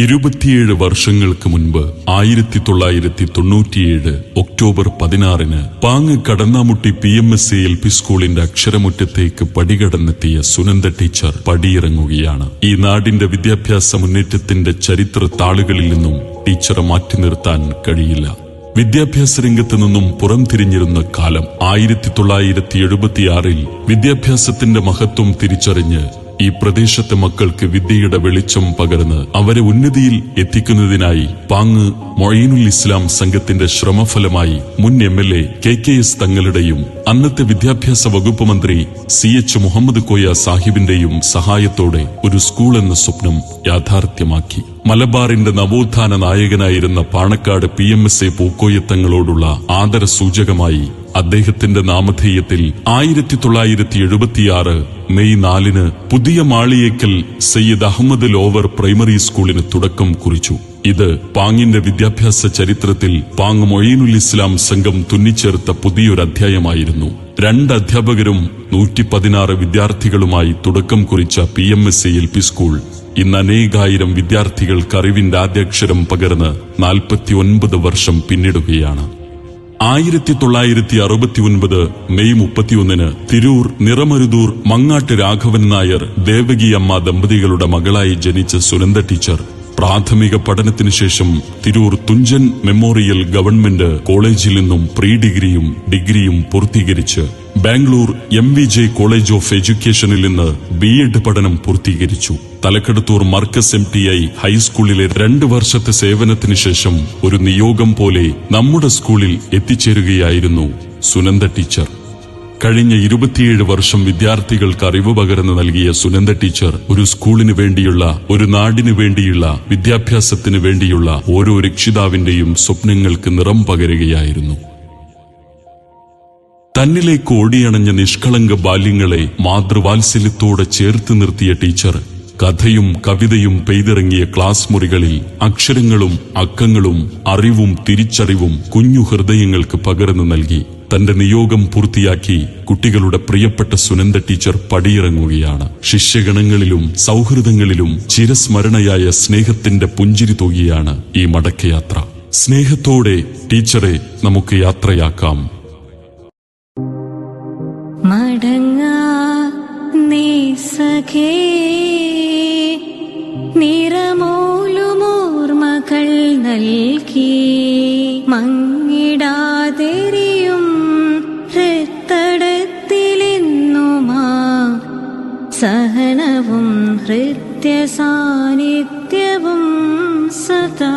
ഇരുപത്തിയേഴ് വർഷങ്ങൾക്ക് മുൻപ് ആയിരത്തി തൊള്ളായിരത്തി തൊണ്ണൂറ്റിയേഴ് ഒക്ടോബർ പതിനാറിന് പാങ് കടന്നാമുട്ടി P M S C L P സ്കൂളിന്റെ അക്ഷരമുറ്റത്തേക്ക് പടികടന്നെത്തിയ സുനന്ദ ടീച്ചർ പടിയിറങ്ങുകയാണ്. ഈ നാടിന്റെ വിദ്യാഭ്യാസ മുന്നേറ്റത്തിന്റെ ചരിത്ര താളുകളിൽ നിന്നും ടീച്ചറെ മാറ്റി നിർത്താൻ കഴിയില്ല. വിദ്യാഭ്യാസ രംഗത്ത് നിന്നും പുറംതിരിഞ്ഞിരുന്ന കാലം ആയിരത്തി തൊള്ളായിരത്തി എഴുപത്തിയാറിൽ വിദ്യാഭ്യാസത്തിന്റെ മഹത്വം തിരിച്ചറിഞ്ഞ് ഈ പ്രദേശത്തെ മക്കൾക്ക് വിദ്യയുടെ വെളിച്ചം പകർന്ന് അവരെ ഉന്നതിയിൽ എത്തിക്കുന്നതിനായി പാങ് മൊയ്നുൽ ഇസ്ലാം സംഘത്തിന്റെ ശ്രമഫലമായി മുൻ M L A K K S തങ്ങളുടെയും അന്നത്തെ വിദ്യാഭ്യാസ വകുപ്പ് മന്ത്രി സി എച്ച് മുഹമ്മദ് കോയ സാഹിബിന്റെയും സഹായത്തോടെ ഒരു സ്കൂൾ എന്ന സ്വപ്നം യാഥാർത്ഥ്യമാക്കി. മലബാറിന്റെ നവോത്ഥാന നായകനായിരുന്ന Panakkad P M S A പൂക്കോയത്തങ്ങളോടുള്ള ആദര സൂചകമായി അദ്ദേഹത്തിന്റെ നാമധേയത്തിൽ ആയിരത്തി തൊള്ളായിരത്തി എഴുപത്തിയാറ് മെയ് നാലിന് പുതിയ മാളിയേക്കൽ സയ്യിദ് അഹമ്മദ് ലോവർ പ്രൈമറി സ്കൂളിന് തുടക്കം കുറിച്ചു. ഇത് പാങ്ങിന്റെ വിദ്യാഭ്യാസ ചരിത്രത്തിൽ പാങ് മൊയ്നുൽ ഇസ്ലാം സംഘം തുന്നിച്ചേർത്ത പുതിയൊരു അധ്യായമായിരുന്നു. രണ്ട് അധ്യാപകരും നൂറ്റി പതിനാറ് വിദ്യാർത്ഥികളുമായി തുടക്കം കുറിച്ച P M S L P school. ഇന്ന് അനേകായിരം വിദ്യാർത്ഥികൾക്ക് അറിവിന്റെ ആദ്യാക്ഷരം പകർന്ന് നാൽപ്പത്തി ഒൻപത് വർഷം പിന്നിടുകയാണ്. ആയിരത്തി തൊള്ളായിരത്തി അറുപത്തി ഒൻപത് മെയ് മുപ്പത്തിയൊന്നിന് തിരൂർ നിറമരുതൂർ മങ്ങാട്ട് രാഘവൻ നായർ ദേവകിയമ്മ ദമ്പതികളുടെ മകളായി ജനിച്ച സുനന്ദ ടീച്ചർ. പ്രാഥമിക പഠനത്തിനു ശേഷം തിരൂർ തുഞ്ചൻ മെമ്മോറിയൽ ഗവൺമെന്റ് കോളേജിൽ നിന്നും പ്രീ ഡിഗ്രിയും ഡിഗ്രിയും പൂർത്തീകരിച്ച് Bangalore M V J college of എഡ്യൂക്കേഷനിൽ നിന്ന് ബി എഡ് പഠനം പൂർത്തീകരിച്ചു. Thalakkaduthur Markaz M T I ഹൈസ്കൂളിലെ രണ്ട് വർഷത്തെ സേവനത്തിന് ശേഷം ഒരു നിയോഗം പോലെ നമ്മുടെ സ്കൂളിൽ എത്തിച്ചേരുകയായിരുന്നു സുനന്ദ ടീച്ചർ. കഴിഞ്ഞ ഇരുപത്തിയേഴ് വർഷം വിദ്യാർത്ഥികൾക്ക് അറിവ് പകർന്നു നൽകിയ സുനന്ദ ടീച്ചർ ഒരു സ്കൂളിന് വേണ്ടിയുള്ള ഒരു നാടിനു വേണ്ടിയുള്ള വിദ്യാഭ്യാസത്തിന് വേണ്ടിയുള്ള ഓരോ രക്ഷിതാവിന്റെയും സ്വപ്നങ്ങൾക്ക് നിറം പകരുകയായിരുന്നു. തന്നിലേക്ക് ഓടിയണഞ്ഞ നിഷ്കളങ്ക ബാല്യങ്ങളെ മാതൃവാത്സല്യത്തോടെ ചേർത്ത് നിർത്തിയ ടീച്ചർ കഥയും കവിതയും പെയ്തിറങ്ങിയ ക്ലാസ് മുറികളിൽ അക്ഷരങ്ങളും അക്കങ്ങളും അറിവും തിരിച്ചറിവും കുഞ്ഞു ഹൃദയങ്ങൾക്ക് പകർന്നു നൽകി. തന്റെ നിയോഗം പൂർത്തിയാക്കി കുട്ടികളുടെ പ്രിയപ്പെട്ട സുനന്ദ ടീച്ചർ പടിയിറങ്ങുകയാണ്. ശിഷ്യഗണങ്ങളിലും സൗഹൃദങ്ങളിലും ചിരസ്മരണയായ സ്നേഹത്തിന്റെ പുഞ്ചിരി തൂകിയാണ് ഈ മടക്കയാത്ര. സ്നേഹത്തോടെ ടീച്ചറെ നമുക്ക് യാത്രയാക്കാം. മടങ്ങാ സഖേ നിറമോലുമോർമകൾ നൽകി മങ്ങിടാതെറിയും ഹൃത്തടത്തിലെന്നുമാ സഹനവും ഹൃത്യസാന്നിധ്യവും സദാ